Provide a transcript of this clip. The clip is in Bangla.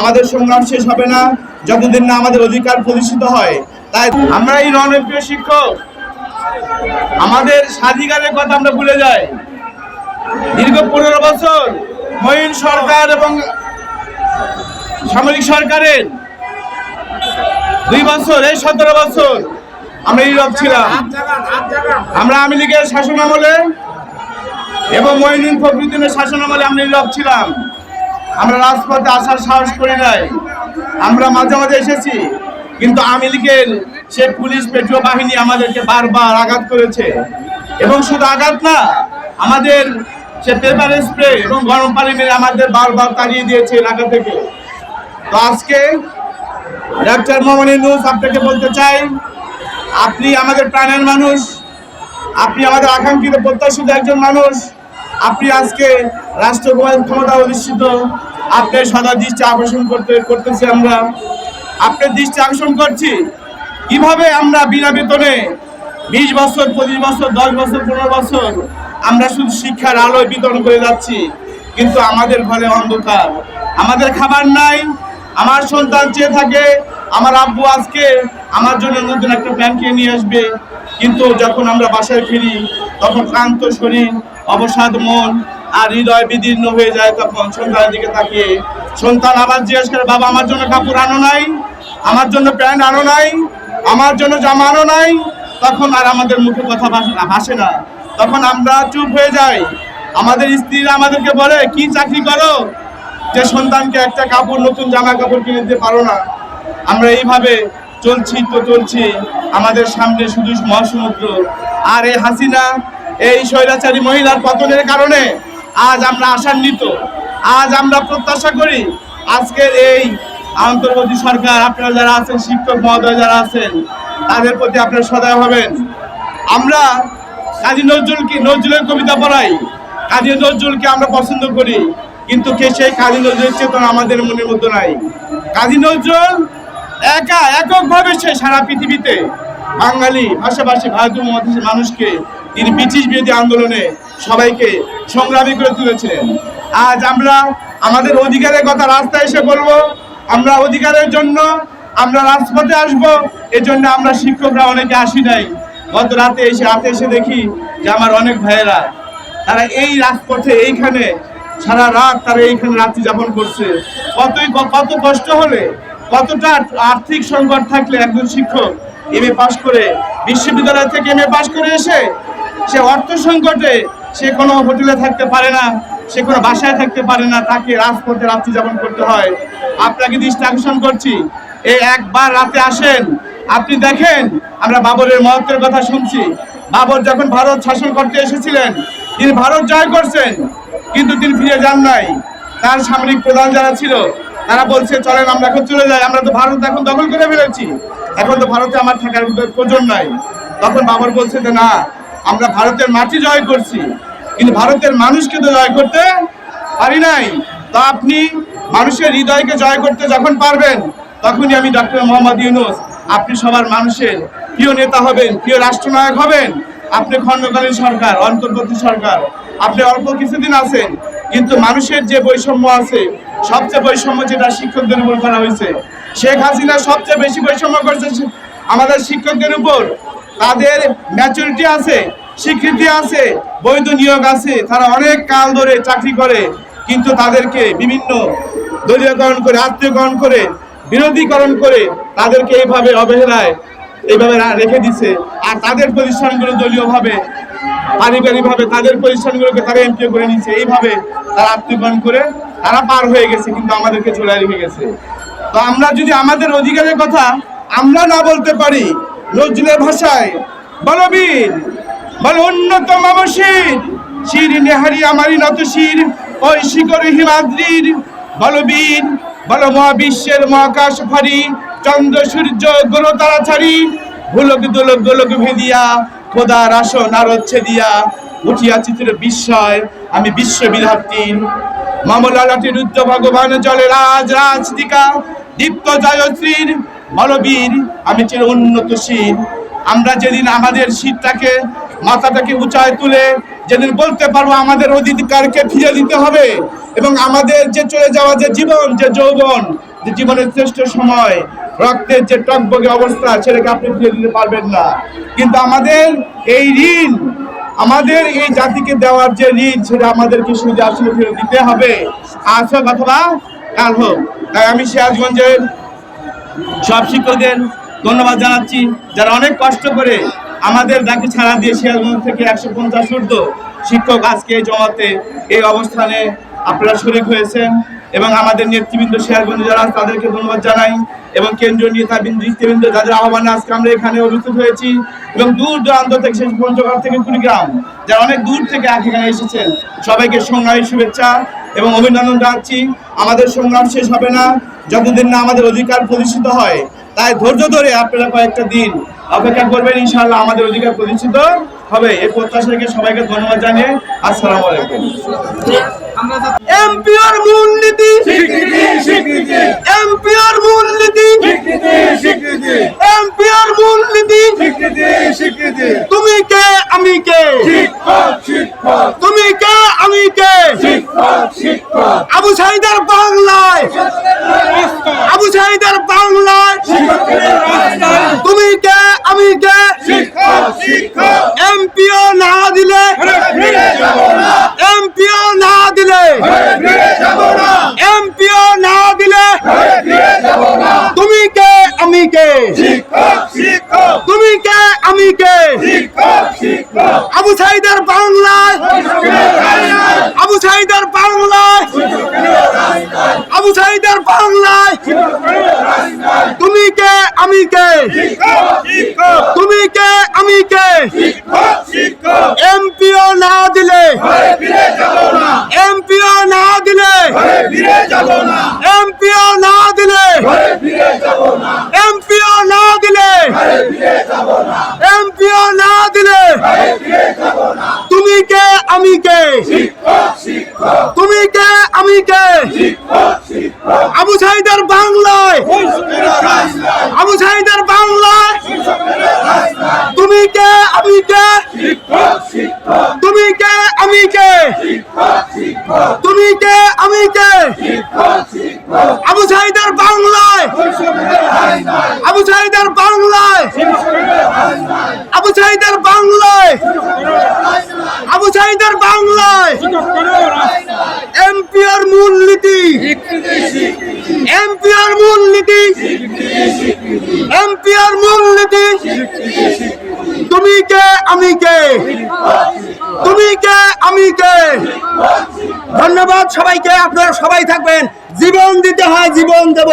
আমাদের সংগ্রাম শেষ হবে না। যতদিন না আমাদের অধিকার প্রতিষ্ঠিত হয়, তাই আমরা এই রণপ্রিয় শিক্ষক, আমাদের স্বাধিকারের কথা আমরা ভুলে যাই। দীর্ঘ পনেরো বছর মহিন সরকার এবং সামরিক সরকারের দুই বছর, এই সতেরো বছর আমরা নীরব ছিলাম। আমরা আওয়ামী লীগের শাসন আমলে এবং মহিনুল ফখরুদ্দিনের শাসন আমলে আমরা নীরব ছিলাম। আমরা রাজপথে আসার সাহস করি নাই। আমরা মাঝে মাঝে এসেছি, কিন্তু আওয়ামী লীগের সে পুলিশ পেট্রো বাহিনী আমাদেরকে বারবার আঘাত করেছে। এবং শুধু আঘাত না, আমাদের সে পেপার স্প্রে এবং গরম পানি মেরে আমাদের বারবার তাড়িয়ে দিয়েছে এলাকা থেকে। তো আজকে ডাক্তার মোহাম্মদ ইউনুস আপনাকে বলতে চাই, আপনি আমাদের প্রাণের মানুষ, আপনি আমাদের আকাঙ্ক্ষিত প্রত্যাশিত একজন মানুষ, আপনি আজকে রাষ্ট্র ক্ষমতা অধিষ্ঠিত। আপনার সদা দৃষ্টি আকর্ষণ করতে, করতেছি আমরা। আপনার দৃষ্টি আকর্ষণ করছি। কীভাবে আমরা বিনা বেতনে বিশ বছর, পঁচিশ বছর, দশ বছর, পনেরো বছর আমরা শুধু শিক্ষার আলোয় বিতরণ করে যাচ্ছি, কিন্তু আমাদের ঘরে অন্ধকার। আমাদের খাবার নাই, আমার সন্তান চেয়ে থাকে, আমার আব্বু আজকে আমার জন্য নতুন একটা প্যান্ট কিনে নিয়ে আসবে। কিন্তু যখন আমরা বাসায় ফিরি, তখন ক্লান্ত শরীর, অবসাদ মন আর হৃদয় বিদীর্ণ হয়ে যায় তখন সন্তানের দিকে তাকিয়ে। সন্তান আবার জিজ্ঞেস করে, বাবা, আমার জন্য কাপড় আনো নাই? আমার জন্য প্যান্ট আনো নাই? আমার জন্য জামা আনো নাই? তখন আর আমাদের মুখে কথা ভাসে না ভাসে না। তখন আমরা চুপ হয়ে যাই। আমাদের স্ত্রীরা আমাদেরকে বলে, কি চাকরি করো? যে সন্তানকে একটা কাপড়, নতুন জামা কাপড় কিনে দিতে পারো না। আমরা এইভাবে চলছি তো চলছি, আমাদের সামনে শুধু মহাসমুদ্র। আর এই হাসিনা, এই স্বৈরাচারী মহিলার পতনের কারণে আজ আমরা আশান্বিত, আজ আমরা প্রত্যাশা করি আজকের এই অন্তর্বর্তী সরকার, আপনারা যারা আছেন, শিক্ষক মহোদয় যারা আছেন, তাদের প্রতি আপনারা সদয় হবেন। আমরা কাজী নজরুলকে, নজরুলের কবিতা পড়াই। কাজী নজরুলকে আমরা পছন্দ করি, কিন্তু কে সেই কাজী নজরুলের চেতনা আমাদের মনের মধ্যে নাই। কাজী নজরুল একা, এককভাবে সে সারা পৃথিবীতে বাঙালি, ভাষাভাষী, ভারতীয় মহাদেশের মানুষকে তিনি ব্রিটিশ বিরোধী আন্দোলনে সবাইকে সংগ্রামী করে তুলেছিলেন আজ আমরা আমাদের অধিকারের কথা রাস্তায় এসে বলব। আমরা অধিকারের জন্য আমরা রাজপথে আসব। এজন্য আমরা শিক্ষকরা অনেকে আসি নাই। গত রাতে এসে রাতে এসে দেখি যে আমার অনেক ভাইয়েরা, তারা এই রাজপথে, এইখানে সারা রাত তারা এইখানে রাত্রি যাপন করছে। কতই কত কষ্ট হলে, কতটা আর্থিক সংকট থাকলে একজন শিক্ষক এম এ পাশ করে, বিশ্ববিদ্যালয় থেকে এম এ পাশ করে এসে সে অর্থ সংকটে সে কোনো হোটেলে থাকতে পারে না, সে কোনো বাসায় থাকতে পারে না, তাকে রাজপথে রাত্রি যাপন করতে হয়। আপনাকে দৃষ্টি আকর্ষণ করছি, এই একবার রাতে আসেন, আপনি দেখেন, আমরা বাবরের মহত্বের কথা শুনছি। বাবর যখন ভারত শাসন করতে এসেছিলেন, তিনি ভারত জয় করছেন, কিন্তু তিনি ফিরে যান নাই। তার সামরিক প্রধান যারা ছিল, তারা বলছে, চলেন, আমরা এখন চলে যাই, আমরা তো ভারত এখন দখল করে ফেলেছি। এখন তো ভারতে আমার থাকার প্রয়োজন নাই। তখন বাবর বলছে যে, না আমরা ভারতের মাটি জয় করছি। কিন্তু ভারতের মানুষকে তো জয় করতে পারি নাই। তা আপনি মানুষের হৃদয়কে জয় করতে যখন পারবেন, তখনই আমি ডক্টর মোহাম্মদ ইউনুস, আপনি সবার মানুষের প্রিয় নেতা হবেন, প্রিয় রাষ্ট্রনায়ক হবেন। আপনি খণ্ডকালীন সরকার, অন্তর্বর্তী সরকার। আপনি অল্প কিছুদিন আছেন, কিন্তু মানুষের যে বৈষম্য আছে, সবচেয়ে বৈষম্য যেটা শিক্ষকদের উপর করা হয়েছে, শেখ হাসিনা সবচেয়ে বেশি বৈষম্য করেছে আমাদের শিক্ষকদের উপর তাদের ম্যাচুরিটি আছে, স্বীকৃতি আছে, বৈধ নিয়োগ আছে। তারা অনেক কাল ধরে চাকরি করে, কিন্তু তাদেরকে বিভিন্ন দলীয়করণ করে, আত্মীয়করণ করে, বিরোধীকরণ করে তাদেরকে এইভাবে অবহেলায়, এইভাবে রেখে দিছে। আর তাদের প্রতিষ্ঠানগুলো দলীয়ভাবে, পারিবারিকভাবে তাদের প্রতিষ্ঠানগুলোকে তারা এমপিও করে নিচ্ছে এইভাবে তারা আত্মীয়করণ করে তারা পার হয়ে গেছে, কিন্তু আমাদেরকে চলে রেখে গেছে। তো আমরা যদি আমাদের অধিকারের কথা আমরা না বলতে পারি নজরুলের ভাষায়, বলবীর, বল অন্যতম শির শির নেহারি আমারই নত শির, ওই শিকর হিমাদ্রির, বলবীর, বল মহাবিশ্বের মহাকাশ ফারি চন্দ্র, সূর্য গ্রহ তারা ছাড়ি ভুলক দোলক গোলক ভেদিয়া, খোদার আসন আর হচ্ছে দিয়া, উঠিয়া চিত্র বিস্ময়, আমি বিশ্ব বিধাত্রীর, মামলালাটির রুদ্র ভগবান জলে রাজ রাজদিকা দীপ্ত জয়শ্রীর বলবীর আমি চির উন্নতশীল আমরা যেদিন আমাদের শীতটাকে মাথাটাকে উঁচায় তুলে যেদিন বলতে পারব আমাদের অধিকারকে ফিরে দিতে হবে এবং আমাদের যে চলে যাওয়া যে জীবন, যে যৌবন, যে জীবনের শ্রেষ্ঠ সময়, রক্তের যে টকবগে অবস্থা, সেটাকে আপনি ফিরে দিতে পারবেন না। কিন্তু আমাদের এই ঋণ, আমাদের এই জাতিকে দেওয়ার যে ঋণ, সেটা আমাদেরকে শুধু আসলে ফেরত দিতে হবে। আজ অথবা কাল হোক। তাই আমি সিরাজগঞ্জের সব শিক্ষকদের ধন্যবাদ জানাচ্ছি, যারা অনেক কষ্ট করে আমাদের ডাকে ছাড়া দিয়ে সিরাজগঞ্জ থেকে একশো পঞ্চাশ ঊর্ধ্ব শিক্ষক আজকে জমাতে এই অবস্থানে আপনারা শরিক হয়েছেন এবং আমাদের নেতৃবৃন্দ শেয়ারগঞ্জ যারা তাদেরকে ধন্যবাদ জানাই এবং কেন্দ্রীয় নেতাবৃন্দ নেতৃবৃন্দ, যাদের আহ্বানে আজকে আমরা এখানে উপস্থিত হয়েছি এবং দূর দূরান্ত থেকে শেষ পঞ্চগড় থেকে কুড়িগ্রাম, যারা অনেক দূর থেকে আজ এখানে এসেছেন, সবাইকে সংগ্রামী শুভেচ্ছা। এবং অভিনন্দন জানাচ্ছি আমাদের সংগ্রাম শেষ হবে না যতদিন না আমাদের অধিকার প্রতিষ্ঠিত হয়। তাই ধৈর্য ধরে আপনারা কয়েকটা দিন অপেক্ষা করবেন ইনশাআল্লাহ আমাদের অধিকার প্রতিষ্ঠিত হবে। এই প্রত্যাশা রেখে সবাইকে ধন্যবাদ জানিয়ে আসসালামু আলাইকুম। এমপিআর মূলনীতি। এমপিআর মূলনীতি। এমপিআর মূলনীতি তুমি কে আমি কে আবু সাইদার বাংলায়। আবু সাইদার বাংলায়। তুমি কে, আমি কে? এমপিও না দিলে। এমপিও না দিলে। এমপিও না দিলে। তুমি কে, আমি কে? তুমি কে, আমি কে? আবু সাইদার বাংলায় আবু সাইদার বাংলায় আবু সাইদার বাংলায়। তুমি কে, আমি কে? তুমি কে, আমি কে? এমপিও না দিলে। এমপিও না দিলে। এমপিও না দিলে। এমপিও না দিলে। এমপিও না দিলে। তুমি কে, আমি কে? তুমি কে, আমি কে? আবু সাইদার বাংলায়। আবু সাইদার বাংলায়। তুমি কে? আমি কে? তুমি কে? আমি কে? তুমি কে? আমি কে? আবু সাইদার বাংলায়। আবু সাইদার বাংলায়। আবু সাইদার বাংলায়। আবু সাইদার বাংলায়। এমপিআর মূলনীতি এমপিআর মূলনীতি এমপিআর মূলনীতি তুমি কে, আমি কে? তুমি কে, আমি কে? ধন্যবাদ সবাইকে, আপনারা সবাই থাকবেন। জীবন দিতে হয়, জীবন দেব।